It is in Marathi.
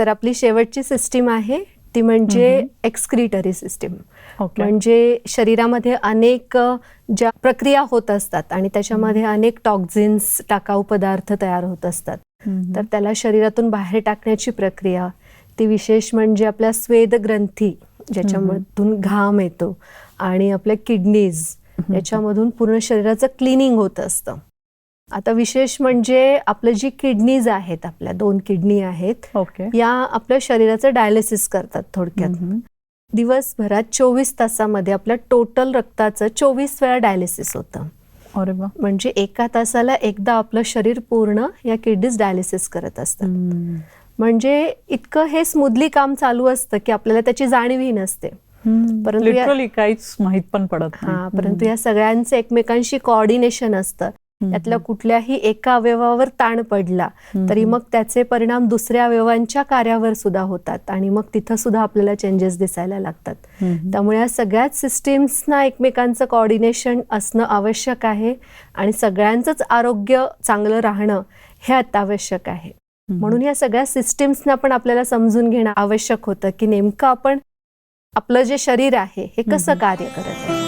तर आपली शेवटची सिस्टीम आहे ती म्हणजे एक्सक्रिटरी सिस्टीम म्हणजे शरीरामध्ये अनेक ज्या प्रक्रिया होत असतात आणि त्याच्यामध्ये अनेक टॉक्झिन्स टाकाऊ पदार्थ तयार होत असतात. तर त्याला शरीरातून बाहेर टाकण्याची प्रक्रिया ती विशेष म्हणजे आपल्या स्वेद ग्रंथी ज्याच्यामधून घाम येतो आणि आपल्या किडनीज याच्यामधून पूर्ण शरीराचं क्लिनिंग होत असतं. आता विशेष म्हणजे आपलं जी किडनीज आहेत आपल्या दोन किडनी आहेत ओके या आपल्या शरीराचं डायलिसिस करतात थोडक्यात. दिवसभरात चोवीस तासामध्ये आपल्या टोटल रक्ताचं चोवीस वेळा डायलिसिस होतं अरे वा म्हणजे एका तासाला एकदा आपलं शरीर पूर्ण या किडनीज डायलिसिस करत असतात. म्हणजे इतकं हे स्मूथली काम चालू असतं की आपल्याला त्याची जाणीवही नसते. परंतु या- लिटरली काहीच माहीत पण पडत नाही. हा परंतु या सगळ्यांचं एकमेकांशी कोऑर्डिनेशन असतं हम्म. यातल्या कुठल्याही एका अवयवावर ताण पडला तरी मग त्याचे परिणाम दुसऱ्या अवयवांच्या कार्यावर सुद्धा होतात आणि मग तिथं सुद्धा आपल्याला चेंजेस दिसायला लागतात. त्यामुळे या सगळ्याच सिस्टीम्सना एकमेकांचं कोऑर्डिनेशन असणं आवश्यक आहे आणि सगळ्यांचंच आरोग्य चांगलं राहणं हे अत्यावश्यक आहे. म्हणून या सगळ्या सिस्टीम्सना पण आपल्याला समजून घेणं आवश्यक होतं की नेमकं आपण आपलं जे शरीर आहे हे कसं कार्य करत आहे.